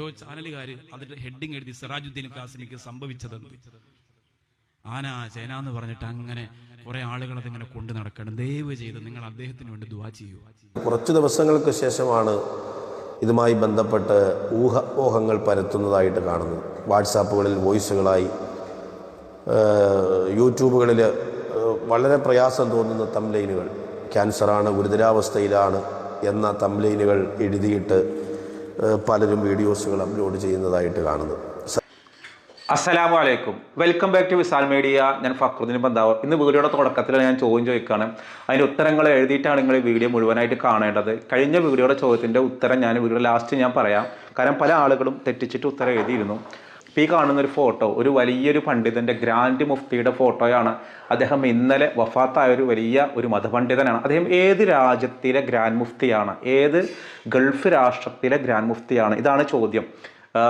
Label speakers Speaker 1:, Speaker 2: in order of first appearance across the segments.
Speaker 1: ഓരോ ചാനലുകാർ അതിന്റെ ഹെഡിങ് എഴുതി സിറാജുദ്ദീൻ കാസിമിക്ക് സംഭവിച്ചതെന്ന് ആന ചേന എന്ന് പറഞ്ഞിട്ട് അങ്ങനെ കുറെ ആളുകൾ അതിങ്ങനെ കൊണ്ടു നടക്കണം ദയവ് ചെയ്ത് നിങ്ങൾ അദ്ദേഹത്തിന് വേണ്ടി ദുവാ ചെയ്യൂ.
Speaker 2: കുറച്ച് ദിവസങ്ങൾക്ക് ശേഷമാണ് ഇതുമായി ബന്ധപ്പെട്ട് ഊഹ ഊഹങ്ങൾ പരത്തുന്നതായിട്ട് കാണുന്നത്. വാട്സാപ്പുകളിൽ വോയിസുകളായി യൂട്യൂബുകളിൽ വളരെ പ്രയാസം തോന്നുന്ന തംലൈനുകൾ ക്യാൻസറാണ് ഗുരുതരാവസ്ഥയിലാണ് എന്ന തംലൈനുകൾ എഴുതിയിട്ട് പലരും വീഡിയോസുകൾ അപ്ലോഡ് ചെയ്യുന്നതായിട്ട് കാണുന്നത്
Speaker 3: അസ്സലാമു അലൈക്കും. Welcome back to Visal media. ഞാൻ ഫക്രുദ്ദീൻ ബന്ധാവ് ഇന്ന് വീഡിയോയുടെ തുടക്കത്തിൽ ഞാൻ ചോദ്യം ചോദിക്കുകയാണ് അതിന്റെ ഉത്തരങ്ങൾ എഴുതിയിട്ടാണ് നിങ്ങൾ ഈ വീഡിയോ മുഴുവനായിട്ട് കാണേണ്ടത്. കഴിഞ്ഞ വീഡിയോയുടെ ചോദ്യത്തിന്റെ ഉത്തരം ഞാൻ വീഡിയോ ലാസ്റ്റ് ഞാൻ പറയാം. കാരണം പല ആളുകളും തെറ്റിച്ചിട്ട് ഉത്തരം എഴുതിയിരുന്നു. ഇപ്പോൾ ഈ കാണുന്ന ഒരു ഫോട്ടോ ഒരു വലിയൊരു പണ്ഡിതന്റെ ഗ്രാൻഡ് മുഫ്തിയുടെ ഫോട്ടോയാണ് അദ്ദേഹം ഇന്നലെ വഫാത്തായ ഒരു വലിയ ഒരു മതപണ്ഡിതനാണ്. അദ്ദേഹം ഏത് രാജ്യത്തിലെ ഗ്രാൻഡ് മുഫ്തിയാണ് ഏത് ഗൾഫ് രാഷ്ട്രത്തിലെ ഗ്രാൻഡ് മുഫ്തിയാണ് ഇതാണ് ചോദ്യം.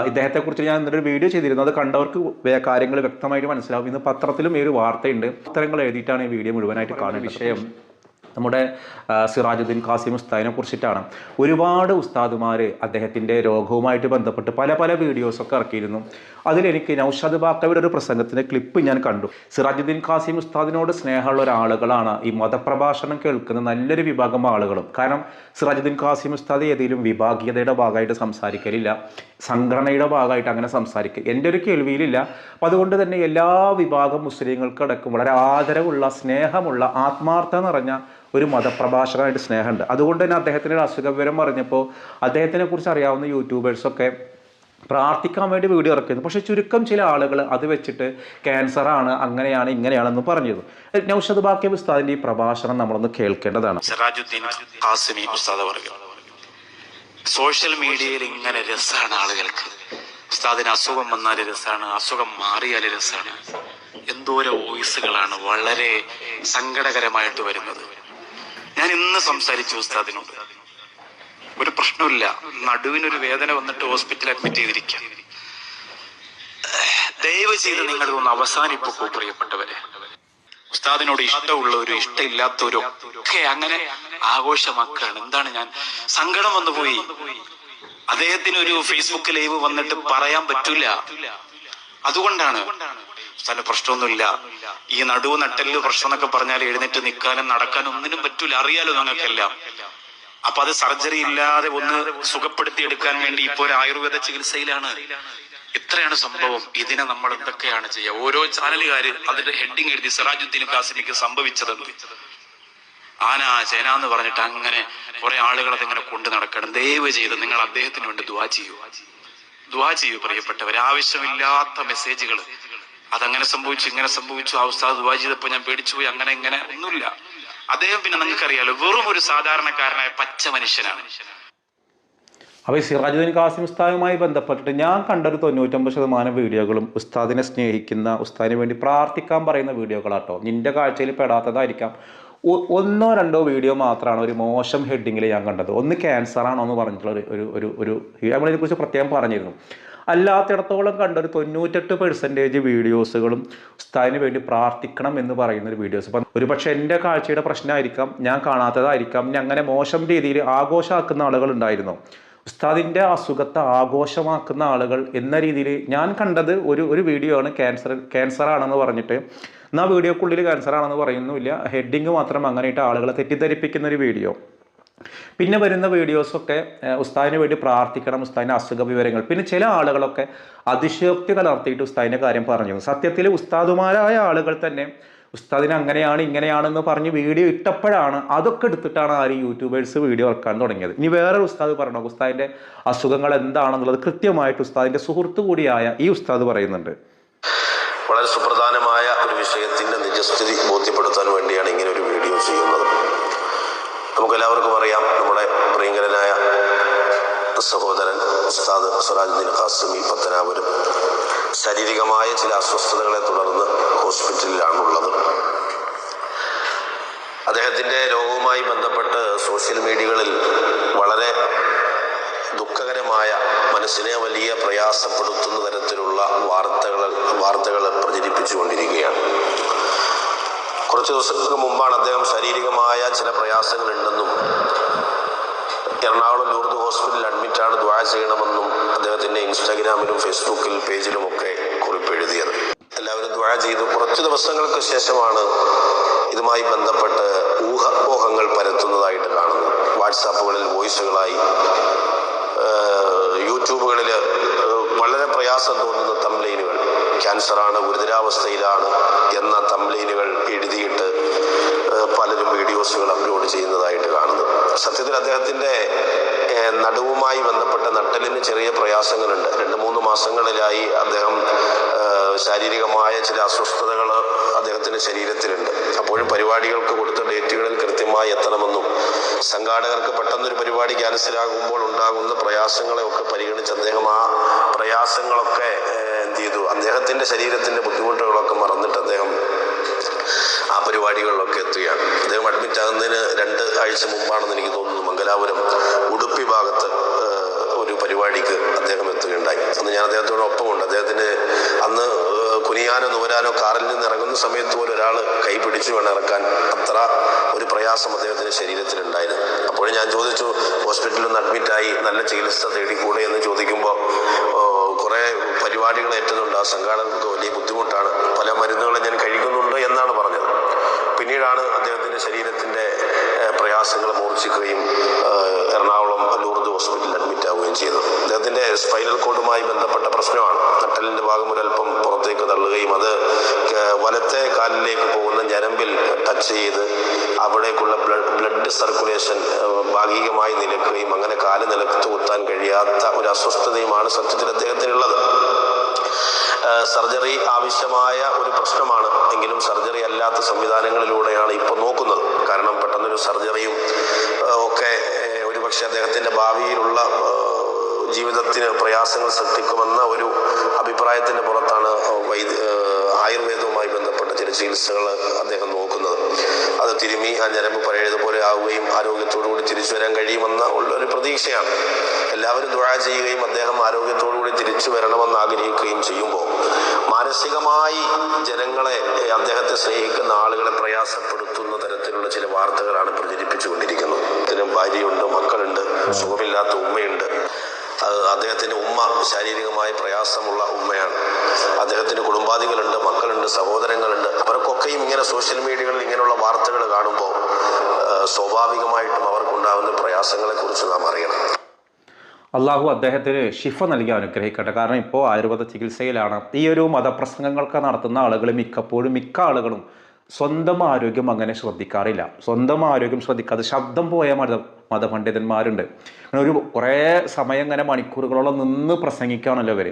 Speaker 3: ഇദ്ദേഹത്തെക്കുറിച്ച് ഞാൻ ഇന്നൊരു വീഡിയോ ചെയ്തിരുന്നു. അത് കണ്ടവർക്ക് കാര്യങ്ങൾ വ്യക്തമായിട്ട് മനസ്സിലാവും. ഇന്ന് പത്രത്തിലും ഈ ഒരു വാർത്തയുണ്ട്. പത്രങ്ങൾ എഴുതിയിട്ടാണ് ഈ വീഡിയോ മുഴുവനായിട്ട് കാണുന്ന വിഷയം നമ്മുടെ സിറാജുദ്ദീൻ ഖാസിം ഉസ്താദിനെ കുറിച്ചിട്ടാണ്. ഒരുപാട് ഉസ്താദുമാർ അദ്ദേഹത്തിന്റെ രോഗവുമായിട്ട് ബന്ധപ്പെട്ട് പല പല വീഡിയോസൊക്കെ ഇറക്കിയിരുന്നു. അതിലെനിക്ക് നൗഷാദ് ബാക്കവിയുടെ ഒരു പ്രസംഗത്തിന്റെ ക്ലിപ്പ് ഞാൻ കണ്ടു. സിറാജുദ്ദീൻ ഖാസിം ഉസ്താദിനോട് സ്നേഹമുള്ള ഒരാളുകളാണ് ഈ മതപ്രഭാഷണം കേൾക്കുന്ന നല്ലൊരു വിഭാഗം ആളുകളും. കാരണം സിറാജുദ്ദീൻ ഖാസിം ഉസ്താദ് ഏതെങ്കിലും വിഭാഗീയതയുടെ ഭാഗമായിട്ട് സംസാരിക്കലില്ല സംഘടനയുടെ ഭാഗമായിട്ട് അങ്ങനെ സംസാരിക്കുക എന്റെ ഒരു കേൾവിയിലില്ല. അപ്പം അതുകൊണ്ട് തന്നെ എല്ലാ വിഭാഗം മുസ്ലിങ്ങൾക്കടക്കം വളരെ ആദരവുള്ള സ്നേഹമുള്ള ആത്മാർത്ഥ നിറഞ്ഞ ഒരു മതപ്രഭാഷകനായിട്ട് സ്നേഹമുണ്ട്. അതുകൊണ്ട് തന്നെ അദ്ദേഹത്തിന്റെ ഒരു അസുഖവിവരം പറഞ്ഞപ്പോൾ അദ്ദേഹത്തിനെ കുറിച്ച് അറിയാവുന്ന യൂട്യൂബേഴ്സൊക്കെ പ്രാർത്ഥിക്കാൻ വേണ്ടി വീഡിയോ ഇറക്കുന്നു. പക്ഷേ ചുരുക്കം ചില ആളുകൾ അത് വെച്ചിട്ട് ക്യാൻസറാണ് അങ്ങനെയാണ് ഇങ്ങനെയാണെന്ന് പറഞ്ഞത് നൗഷദ് ബാക്കി ഉസ്താദിന്റെ ഈ പ്രഭാഷണം നമ്മളൊന്ന് കേൾക്കേണ്ടതാണ്.
Speaker 4: സോഷ്യൽ മീഡിയയിൽ ഇങ്ങനെ രസമാണ് ആളുകൾക്ക്. ഉസ്താദിന് അസുഖം വന്നാൽ രസമാണ് അസുഖം മാറിയാൽ രസമാണ്. എന്തോരോ വോയിസുകളാണ് വളരെ സങ്കടകരമായിട്ട് വരുന്നത്. ഞാൻ ഇന്ന് സംസാരിച്ചു ഉസ്താദിനോട്. ഒരു പ്രശ്നമില്ല നടുവിനൊരു വേദന വന്നിട്ട് ഹോസ്പിറ്റലിൽ അഡ്മിറ്റ് ചെയ്തിരിക്കാം. ദയവ് ചെയ്ത് നിങ്ങൾ ഒന്ന് അവസാനിപ്പിക്കൂ പ്രിയപ്പെട്ടവരെ. ഉസ്താദിനോട് ഇഷ്ടമുള്ളവരും ഇഷ്ടമില്ലാത്തവരും ഒക്കെ അങ്ങനെ ആഘോഷമാക്കുകയാണ്. എന്താണ് ഞാൻ? സങ്കടം വന്നു പോയി അദ്ദേഹത്തിന് ഒരു ഫേസ്ബുക്ക് ലൈവ് വന്നിട്ട് പറയാൻ പറ്റൂല. അതുകൊണ്ടാണ് സ്ഥല പ്രശ്നമൊന്നുമില്ല. ഈ നടുവ് നട്ടൽ പ്രശ്നം എന്നൊക്കെ പറഞ്ഞാൽ എഴുന്നേറ്റ് നിൽക്കാനും നടക്കാനും ഒന്നിനും പറ്റൂല. അറിയാലോ ഞങ്ങൾക്കെല്ലാം അപ്പൊ അത് സർജറി ഇല്ലാതെ ഒന്ന് സുഖപ്പെടുത്തി എടുക്കാൻ വേണ്ടി ഇപ്പോ ഒരു ആയുർവേദ ചികിത്സയിലാണ്. ഇത്രയാണ് സംഭവം. ഇതിനെ നമ്മൾ എന്തൊക്കെയാണ് ചെയ്യുക ഓരോ ചാനലുകാര് അതിന്റെ ഹെഡിങ് എഴുതി സിറാജുദ്ദീൻ കാസിമിക്ക് സംഭവിച്ചതെന്ന് ആന ചേന എന്ന് പറഞ്ഞിട്ട് അങ്ങനെ കുറെ ആളുകൾ അതിങ്ങനെ കൊണ്ടു നടക്കണം. ദയവ് ചെയ്ത് നിങ്ങൾ അദ്ദേഹത്തിന് വേണ്ടി ദ്വാ ചെയ്യൂ. ദുവാ ചെയ്യൂ പ്രിയപ്പെട്ടവർ ആവശ്യമില്ലാത്ത മെസ്സേജുകൾ അതങ്ങനെ സംഭവിച്ചു ഇങ്ങനെ സംഭവിച്ചു. ആ ഉസ്താദ് ദുവാ ചെയ്തപ്പോൾ ഞാൻ പേടിച്ചു പോയി. അങ്ങനെ ഇങ്ങനെ ഒന്നുമില്ല. അദ്ദേഹം പിന്നെ നിങ്ങൾക്കറിയാലോ വെറും ഒരു സാധാരണക്കാരനായ പച്ച മനുഷ്യനാണ്.
Speaker 3: അപ്പോൾ ഈ സിറാജുദ്ദീൻ കാസിം ഉസ്താദുമായി ബന്ധപ്പെട്ടിട്ട് ഞാൻ കണ്ടൊരു തൊണ്ണൂറ്റൊമ്പത് ശതമാനം വീഡിയോകളും ഉസ്താദിനെ സ്നേഹിക്കുന്ന ഉസ്താദിന് വേണ്ടി പ്രാർത്ഥിക്കാൻ പറയുന്ന വീഡിയോകളാട്ടോ. നിന്റെ കാഴ്ചയിൽ പെടാത്തതായിരിക്കാം. ഒന്നോ രണ്ടോ വീഡിയോ മാത്രമാണ് ഒരു മോശം ഹെഡിങ്ങിൽ ഞാൻ കണ്ടത്. ഒന്ന് ക്യാൻസർ ആണോ എന്ന് പറഞ്ഞിട്ടുള്ള ഒരു ഒരു ഒരു നമ്മളിതിനെക്കുറിച്ച് പ്രത്യേകം പറഞ്ഞിരുന്നു. അല്ലാത്തിടത്തോളം കണ്ട ഒരു തൊണ്ണൂറ്റെട്ട് പെർസെന്റേജ് വീഡിയോസുകളും ഉസ്താദിന് വേണ്ടി പ്രാർത്ഥിക്കണം എന്ന് പറയുന്ന ഒരു വീഡിയോസ്. ഇപ്പം ഒരു പക്ഷേ എന്റെ കാഴ്ചയുടെ പ്രശ്നമായിരിക്കാം ഞാൻ കാണാത്തതായിരിക്കാം ഇനി അങ്ങനെ മോശം രീതിയിൽ ആഘോഷമാക്കുന്ന ആളുകൾ ഉണ്ടായിരുന്നു. ഉസ്താദിന്റെ അസുഖത്തെ ആഘോഷമാക്കുന്ന ആളുകൾ എന്ന രീതിയിൽ ഞാൻ കണ്ടത് ഒരു ഒരു വീഡിയോ ആണ് ക്യാൻസർ ക്യാൻസർ ആണെന്ന് പറഞ്ഞിട്ട് എന്നാൽ വീഡിയോക്കുള്ളിൽ ക്യാൻസർ ആണെന്ന് പറയുന്നുമില്ല. ഹെഡിങ് മാത്രം അങ്ങനെയിട്ട് ആളുകളെ തെറ്റിദ്ധരിപ്പിക്കുന്ന ഒരു വീഡിയോ. പിന്നെ വരുന്ന വീഡിയോസൊക്കെ ഉസ്താദിന് വേണ്ടി പ്രാർത്ഥിക്കണം ഉസ്താദിന്റെ അസുഖ വിവരങ്ങൾ. പിന്നെ ചില ആളുകളൊക്കെ അതിശയോക്തി കലർത്തിയിട്ട് ഉസ്താദിന്റെ കാര്യം പറഞ്ഞു. സത്യത്തിൽ ഉസ്താദുമാരായ ആളുകൾ തന്നെ ഉസ്താദിന് അങ്ങനെയാണ് ഇങ്ങനെയാണെന്ന് പറഞ്ഞ് വീഡിയോ ഇട്ടപ്പോഴാണ് അതൊക്കെ എടുത്തിട്ടാണ് ആര് യൂട്യൂബേഴ്സ് വീഡിയോ ഇറക്കാൻ തുടങ്ങിയത്. ഇനി വേറൊരു ഉസ്താദ് പറയണോ? ഉസ്താദിന്റെ അസുഖങ്ങൾ എന്താണെന്നുള്ളത് കൃത്യമായിട്ട് ഉസ്താദിന്റെ സുഹൃത്തു കൂടിയായ ഈ ഉസ്താദ് പറയുന്നുണ്ട്.
Speaker 2: വളരെ സുപ്രധാനമായ നമുക്കെല്ലാവർക്കും അറിയാം നമ്മുടെ പ്രിയങ്കരനായ സഹോദരൻ ഉസ്താദ് സിറാജുദ്ദീൻ ഖാസിമി പത്തനാപുരം. ശാരീരികമായ ചില അസ്വസ്ഥതകളെ തുടർന്ന് ഹോസ്പിറ്റലിലാണുള്ളത്. അദ്ദേഹത്തിന്റെ രോഗവുമായി ബന്ധപ്പെട്ട് സോഷ്യൽ മീഡിയകളിൽ വളരെ ദുഃഖകരമായ മനസ്സിനെ വലിയ പ്രയാസപ്പെടുത്തുന്ന തരത്തിലുള്ള വാർത്തകൾ വാർത്തകൾ പ്രചരിപ്പിച്ചുകൊണ്ടിരിക്കുകയാണ്. കുറച്ച് ദിവസങ്ങൾക്ക് മുമ്പാണ് അദ്ദേഹം ശാരീരികമായ ചില പ്രയാസങ്ങൾ ഉണ്ടെന്നും എറണാകുളം ലൂർദ് ഹോസ്പിറ്റലിൽ അഡ്മിറ്റാണ് ദ്വാ ചെയ്യണമെന്നും അദ്ദേഹത്തിന്റെ ഇൻസ്റ്റാഗ്രാമിലും ഫേസ്ബുക്കിൽ പേജിലും ഒക്കെ കുറിപ്പ് എഴുതിയത് എല്ലാവരും ദ്വാ ചെയ്തു. കുറച്ച് ദിവസങ്ങൾക്ക് ശേഷമാണ് ഇതുമായി ബന്ധപ്പെട്ട് ഊഹപ്പോഹങ്ങൾ പരത്തുന്നതായിട്ട് കാണുന്നത്. വാട്സാപ്പുകളിൽ വോയിസുകളായി യൂട്യൂബുകളിൽ വളരെ പ്രയാസം തോന്നുന്ന തംലൈനുകൾ ക്യാൻസറാണ് ഗുരുതരാവസ്ഥയിലാണ് എന്ന തംലൈനുകൾ എഴുതിയിട്ട് പലരും വീഡിയോസുകൾ അപ്ലോഡ് ചെയ്യുന്നതായിട്ട് കാണുന്നു. സത്യത്തിൽ അദ്ദേഹത്തിന്റെ നടുവുമായി ബന്ധപ്പെട്ട നട്ടലിന് ചെറിയ പ്രയാസങ്ങളുണ്ട്. രണ്ട് മൂന്ന് മാസങ്ങളിലായി അദ്ദേഹം ശാരീരികമായ ചില അസ്വസ്ഥതകൾ അദ്ദേഹത്തിന്റെ ശരീരത്തിലുണ്ട്. അപ്പോഴും പരിപാടികൾക്ക് കൊടുത്ത ഡേറ്റുകളിൽ കൃത്യമായി എത്തണമെന്നും സംഘാടകർക്ക് പെട്ടെന്നൊരു പരിപാടി ക്യാൻസലാകുമ്പോൾ ഉണ്ടാകുന്ന പ്രയാസങ്ങളെ ഒക്കെ പരിഗണിച്ച് അദ്ദേഹം ആ പ്രയാസങ്ങളൊക്കെ എന്ത് ചെയ്തു അദ്ദേഹത്തിന്റെ ശരീരത്തിന്റെ ബുദ്ധിമുട്ടുകളൊക്കെ മറന്നിട്ട് അദ്ദേഹം ആ പരിപാടികളിലൊക്കെ എത്തുകയാണ്. അദ്ദേഹം അഡ്മിറ്റ് ആകുന്നതിന് രണ്ട് ആഴ്ച മുമ്പാണെന്ന് എനിക്ക് തോന്നുന്നു. മംഗലാപുരം ഉടുപ്പി ഭാഗത്ത് ഒരു പരിപാടിക്ക് അദ്ദേഹം എത്തുകയുണ്ടായി. അന്ന് ഞാൻ അദ്ദേഹത്തോട് ഒപ്പമുണ്ട് അദ്ദേഹത്തിന് അന്ന് കുനിയാനോ നൂരാനോ കാറിൽ നിന്ന് ഇറങ്ങുന്ന സമയത്ത് പോലും ഒരാൾ കൈ പിടിച്ചു വേണം ഇറക്കാൻ. അത്ര ഒരു പ്രയാസം അദ്ദേഹത്തിന്റെ ശരീരത്തിലുണ്ടായിരുന്നു അപ്പോഴും ഞാൻ ചോദിച്ചു ഹോസ്പിറ്റലിൽ നിന്ന് അഡ്മിറ്റായി നല്ല ചികിത്സ തേടിക്കൂടെ? എന്ന് ചോദിക്കുമ്പോൾ കുറേ പരിപാടികൾ ഏറ്റതുണ്ട്. ആ സംഘാടകർക്ക് വലിയ ബുദ്ധിമുട്ടാണ്. പല മരുന്നുകളും ഞാൻ കഴിക്കുന്നുണ്ട് എന്നാണ് പറഞ്ഞത്. പിന്നീടാണ് അദ്ദേഹത്തിന്റെ ശരീരത്തിന്റെ പ്രയാസങ്ങൾ മൂർച്ഛിക്കുകയും എറണാകുളം ലൂർദ് ഹോസ്പിറ്റലിൽ അഡ്മിറ്റ് ആവുകയും ചെയ്തത്. അദ്ദേഹത്തിന്റെ സ്പൈനൽ കോഡുമായി ബന്ധപ്പെട്ട പ്രശ്നമാണ്. നട്ടലിന്റെ ഭാഗം ഒരല്പം പുറത്തേക്ക് തള്ളുകയും അത് വലത്തെ കാലിലേക്ക് പോകുന്ന ഞരമ്പിൽ ടച്ച് ചെയ്ത് അവിടേക്കുള്ള ബ്ലഡ് ബ്ലഡ് സർക്കുലേഷൻ ഭാഗികമായി നിലക്കുകയും അങ്ങനെ കാൽ നിലത്ത് കുത്താൻ കഴിയാത്ത ഒരു അസ്വസ്ഥതയുമാണ് സത്യത്തിൽ അദ്ദേഹത്തിനുള്ളത്. സർജറി ആവശ്യമായ ഒരു പ്രശ്നമാണ്. എങ്കിലും സർജറി അല്ലാത്ത സംവിധാനങ്ങളിലൂടെയാണ് ഇപ്പോൾ നോക്കുന്നത്. കാരണം പെട്ടെന്നൊരു സർജറിയും ഒക്കെ ഒരുപക്ഷെ അദ്ദേഹത്തിന്റെ ഭാവിയിലുള്ള ജീവിതത്തിന് പ്രയാസങ്ങൾ സൃഷ്ടിക്കുമെന്ന ഒരു അഭിപ്രായത്തിന്റെ പുറത്താണ് വൈദ്യ ആയുർവേദവുമായി ബന്ധപ്പെട്ട ചില ചികിത്സകൾ അദ്ദേഹം നോക്കുന്നത്. അത് തിരുമി ആ ഞരമ്പ് പഴയതുപോലെ ആവുകയും ആരോഗ്യത്തോടുകൂടി തിരിച്ചു വരാൻ കഴിയുമെന്ന ഉള്ളൊരു പ്രതീക്ഷയാണ്. എല്ലാവരും ദുഴ ചെയ്യുകയും അദ്ദേഹം ആരോഗ്യത്തോടുകൂടി തിരിച്ചു വരണമെന്ന് ആഗ്രഹിക്കുകയും ചെയ്യുമ്പോൾ മാനസികമായി ജനങ്ങളെ അദ്ദേഹത്തെ സ്നേഹിക്കുന്ന ആളുകളെ പ്രയാസപ്പെടുത്തുന്ന തരത്തിലുള്ള ചില വാർത്തകളാണ് പ്രചരിപ്പിച്ചുകൊണ്ടിരിക്കുന്നത്. ഇതിന് ഭാര്യയുണ്ട് മക്കളുണ്ട് സുഖമില്ലാത്ത ഉമ്മയുണ്ട്. അദ്ദേഹത്തിന്റെ ഉമ്മ ശാരീരികമായി പ്രയാസമുള്ള ഉമ്മയാണ്. അദ്ദേഹത്തിന് കുടുംബാദികളുണ്ട് മക്കളുണ്ട് സഹോദരങ്ങളുണ്ട്. അവർക്കൊക്കെയും ഇങ്ങനെ സോഷ്യൽ മീഡിയകളിൽ ഇങ്ങനെയുള്ള വാർത്തകൾ കാണുമ്പോൾ സ്വാഭാവികമായിട്ടും അവർക്കുണ്ടാകുന്ന പ്രയാസങ്ങളെക്കുറിച്ച് നാം അറിയണം.
Speaker 3: അള്ളാഹു അദ്ദേഹത്തിന് ഷിഫ നൽകി അനുഗ്രഹിക്കട്ടെ. കാരണം ഇപ്പോൾ ആയുർവേദ ചികിത്സയിലാണ്. ഈ ഒരു മതപ്രസംഗങ്ങളൊക്കെ നടത്തുന്ന ആളുകൾ മിക്കപ്പോഴും മിക്ക ആളുകളും സ്വന്തം ആരോഗ്യം അങ്ങനെ ശ്രദ്ധിക്കാറില്ല. സ്വന്തം ആരോഗ്യം ശ്രദ്ധിക്കാതെ ശബ്ദം പോയ മത മതപണ്ഡിതന്മാരുണ്ട്. അങ്ങനെ ഒരു കുറേ സമയം ഇങ്ങനെ മണിക്കൂറുകളോളം നിന്ന് പ്രസംഗിക്കുകയാണല്ലോ ഇവർ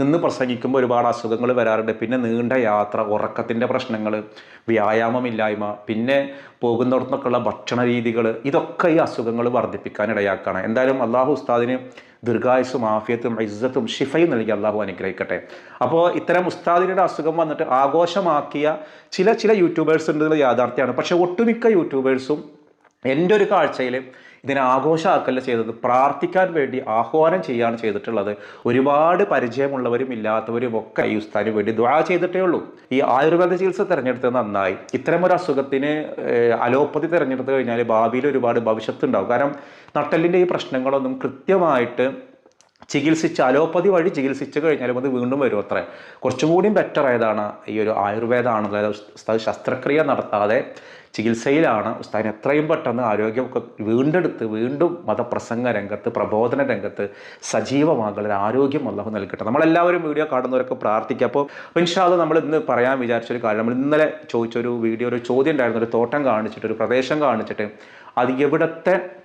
Speaker 3: നിന്ന് പ്രസംഗിക്കുമ്പോൾ ഒരുപാട് അസുഖങ്ങൾ വരാറുണ്ട്. പിന്നെ നീണ്ട യാത്ര ഉറക്കത്തിന്റെ പ്രശ്നങ്ങൾ വ്യായാമമില്ലായ്മ പിന്നെ പോകുന്നിടത്തുനിന്നൊക്കെയുള്ള ഭക്ഷണ രീതികൾ ഇതൊക്കെ ഈ അസുഖങ്ങൾ വർദ്ധിപ്പിക്കാൻ ഇടയാക്കുകയാണ് എന്തായാലും അള്ളാഹു ഉസ്താദിന് ദീർഘായുസും ആഫിയത്തും ഇസ്സത്തും ഷിഫയും നൽകി അള്ളാഹു അനുഗ്രഹിക്കട്ടെ. അപ്പോൾ ഇത്തരം ഉസ്താദിനുടെ അസുഖം വന്നിട്ട് ആഘോഷമാക്കിയ ചില ചില യൂട്യൂബേഴ്സ് ഉണ്ട് എന്നുള്ളത് യാഥാർത്ഥ്യമാണ്. പക്ഷേ ഒട്ടുമിക്ക യൂട്യൂബേഴ്സും എന്റെ ഒരു കാഴ്ചയിൽ ഇതിനെ ആഘോഷമാക്കല്ല ചെയ്തത് പ്രാർത്ഥിക്കാൻ വേണ്ടി ആഹ്വാനം ചെയ്യാണ് ചെയ്തിട്ടുള്ളത്. ഒരുപാട് പരിചയമുള്ളവരും ഇല്ലാത്തവരും ഒക്കെ ഈ ഉസ്താദിന് വേണ്ടി ദ്വാ ചെയ്തിട്ടേ ഉള്ളൂ. ഈ ആയുർവേദ ചികിത്സ തിരഞ്ഞെടുത്തത് നന്നായി. ഇത്തരം ഒരു അസുഖത്തിന് അലോപ്പതി തിരഞ്ഞെടുത്ത് കഴിഞ്ഞാൽ ഭാവിയിൽ ഒരുപാട് ഭവിഷ്യത്ത് ഉണ്ടാവും കാരണം നട്ടലിന്റെ ഈ പ്രശ്നങ്ങളൊന്നും കൃത്യമായിട്ട് ചികിത്സിച്ച് അലോപ്പതി വഴി ചികിത്സിച്ച് കഴിഞ്ഞാലും അത് വീണ്ടും വരും അത്രേ. കുറച്ചും കൂടിയും ബെറ്റർ ആയതാണ് ഈ ഒരു ആയുർവേദമാണ്. അതായത് ശസ്ത്രക്രിയ നടത്താതെ ചികിത്സയിലാണ് ഉസ്താദിന് എത്രയും പെട്ടെന്ന് ആരോഗ്യമൊക്കെ വീണ്ടെടുത്ത് വീണ്ടും മതപ്രസംഗ രംഗത്ത് പ്രബോധന രംഗത്ത് സജീവമാകുന്ന ആരോഗ്യം അള്ളാഹു നൽകട്ടെ. നമ്മളെല്ലാവരും വീഡിയോ കാണുന്നവരൊക്കെ പ്രാർത്ഥിക്കുക. അപ്പോൾ ഇൻഷാദ് നമ്മൾ ഇന്ന് പറയാൻ വിചാരിച്ചൊരു കാര്യം നമ്മൾ ഇന്നലെ ചോദിച്ചൊരു വീഡിയോ ഒരു ചോദ്യം ഉണ്ടായിരുന്നു. ഒരു തോട്ടം കാണിച്ചിട്ട് ഒരു പ്രദേശം കാണിച്ചിട്ട് അത് എവിടത്തെ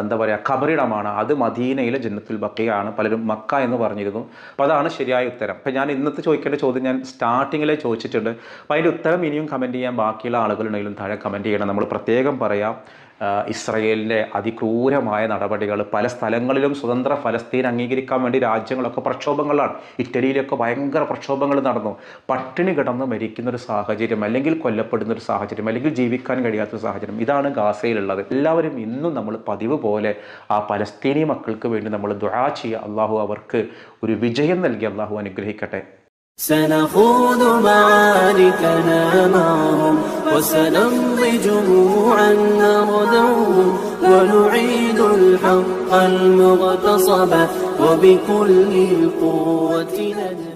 Speaker 3: എന്താ പറയുക ഖബറിടമാണ്. അത് മദീനയിലെ ജന്നത്തുൽ ബക്കയാണ്. പലരും മക്ക എന്ന് പറഞ്ഞിരുന്നു. അപ്പോൾ അതാണ് ശരിയായ ഉത്തരം. അപ്പോൾ ഞാൻ ഇന്നത്തെ ചോദിക്കേണ്ട ചോദ്യം ഞാൻ സ്റ്റാർട്ടിങ്ങിലെ ചോദിച്ചിട്ടുണ്ട്. അപ്പോൾ അതിന്റെ ഉത്തരം ഇനിയും കമന്റ് ചെയ്യാൻ ബാക്കിയുള്ള ആളുകളുണ്ടെങ്കിലും താഴെ കമന്റ് ചെയ്യണം. നമ്മൾ പ്രത്യേകം പറയാം. ഇസ്രയേലിന്റെ അതിക്രൂരമായ നടപടികൾ പല സ്ഥലങ്ങളിലും സ്വതന്ത്ര ഫലസ്തീൻ അംഗീകരിക്കാൻ വേണ്ടി രാജ്യങ്ങളൊക്കെ പ്രക്ഷോഭങ്ങളാണ്. ഇറ്റലിയിലൊക്കെ ഭയങ്കര പ്രക്ഷോഭങ്ങൾ നടന്നു. പട്ടിണി കിടന്ന് മരിക്കുന്ന ഒരു സാഹചര്യം അല്ലെങ്കിൽ കൊല്ലപ്പെടുന്ന ഒരു സാഹചര്യം അല്ലെങ്കിൽ ജീവിക്കാൻ കഴിയാത്ത ഒരു സാഹചര്യം ഇതാണ് ഗാസയിലുള്ളത്. എല്ലാവരും ഇന്നും നമ്മൾ പതിവ് പോലെ ആ പലസ്തീനി മക്കൾക്ക് വേണ്ടി നമ്മൾ ദുആ ചെയ്യുക. അള്ളാഹു അവർക്ക് ഒരു വിജയം നൽകി. അള്ളാഹു അനുഗ്രഹിക്കട്ടെ.
Speaker 5: سنخوض معاركنا معهم وسنمضي جموعا نردوهم ونعيد الحق المغتصب وبكل القوة ندفع